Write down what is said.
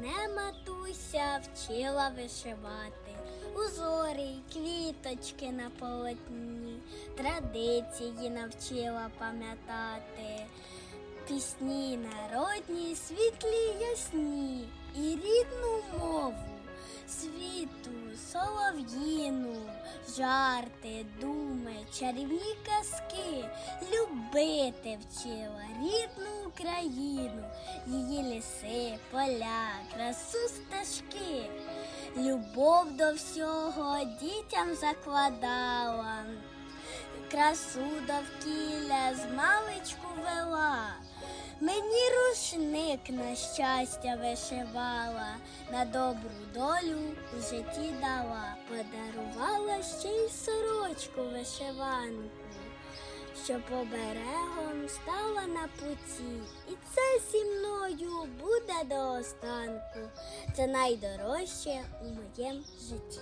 Мене матуся вчила вишивати. Узори й квіточки на полотні, традиції навчила пам'ятати, пісні народні, світлі, ясні і рідну мову, світу, солов'їну, жарти, думи, чарівні казки, любити вчила рідну Україну, поля, красу стежки. Любов до всього дітям закладала, красу довкілля з маличку вела. Мені рушник на щастя вишивала, на добру долю у житті дала, подарувала ще й сорочку вишиванку, що поберегом стала на путі, і це мною буде до останку. Це найдорожче у моєму житті.